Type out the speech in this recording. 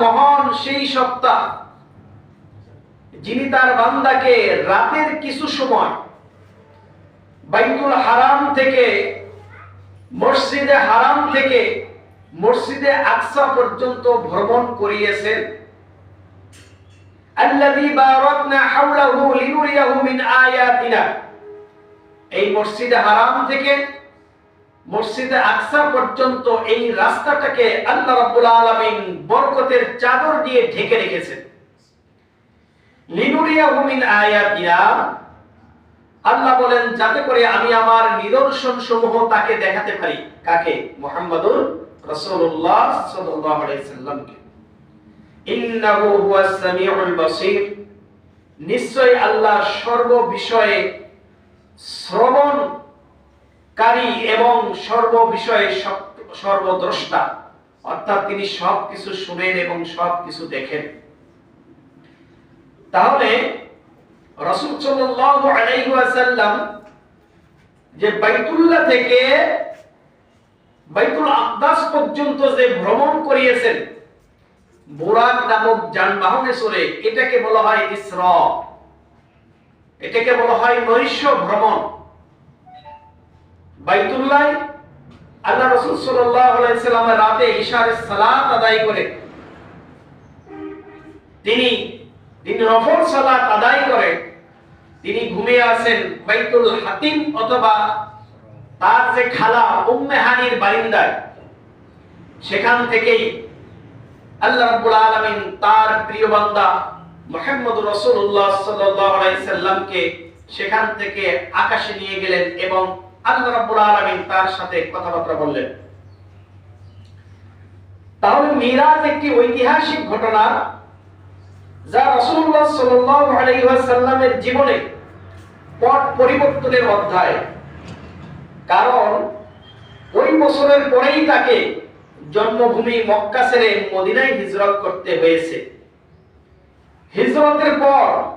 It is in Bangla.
মহান সেই সত্তা যিনি তার বান্দাকে রাতের কিছু সময় বাইতুল হারাম থেকে, মসজিদে হারাম থেকে, মসজিদে আকসা পর্যন্ত ভ্রমণ করিয়েছেন। এই মসজিদে হারাম থেকে মসজিদে আকসা পর্যন্ত এই রাস্তাটাকে আল্লাহ রাব্বুল আলামিন বরকতের চাদর দিয়ে ঢেকে রেখেছেন। লিনুরিয়াহু মিন আয়াতিনা আল্লাহ বলেন, যাতে করে আমি আমার নিদর্শন সমূহ তাকে দেখাতে পারি। কাকে? মুহাম্মাদুর রাসূলুল্লাহ সাল্লাল্লাহু আলাইহি সাল্লামকে। ইন্নাহু হুয়াস সামিউল বাসীর। নিশ্চয় আল্লাহ সর্ব বিষয়ে শ্রবণকারী এবং সর্ব বিষয়ে সর্বদ্রষ্টা। অর্থাৎ তিনি সব কিছু শুনেন এবং সব কিছু দেখেন। তাহলে রাসূল ওয়াসাল্লাম যে বাইতুল্লাহ থেকে বাইতুল আকদাস পর্যন্ত যে ভ্রমণ করিয়েছেন বোরাক নামক যানবাহনে চড়ে, এটাকে বলা হয় ইসরা। এটাকে বলা হয় নৈশ ভ্রমণ। বাইতুল্লাহ, আল্লাহ সাল্লামের রাতে ইশার সালাত আদায় করে। তিনি নফল সালাত আদায় করে। তিনি ঘুমিয়ে আছেন বাইতুল হাতিম অথবা তার যে খালা উম্মে হানির সেখান থেকেই আল্লাহ রাব্বুল আলামিন তার প্রিয় বান্দা মুহাম্মদ রাসূলুল্লাহ সাল্লাল্লাহু আলাইহি সাল্লামকে সেখান থেকে আকাশে নিয়ে গেলেন এবং তার সাথে কথাবার্তা বললেন। তাহলে মিরাজ একটি ঐতিহাসিক ঘটনা যা জীবনে পট পরিবর্তনের অধ্যায়। কারণ ওই বছরের পরেই তাকে জন্মভূমি মক্কা ছেড়ে মদিনায় হিজরত করতে হয়েছে। হিজরতের পর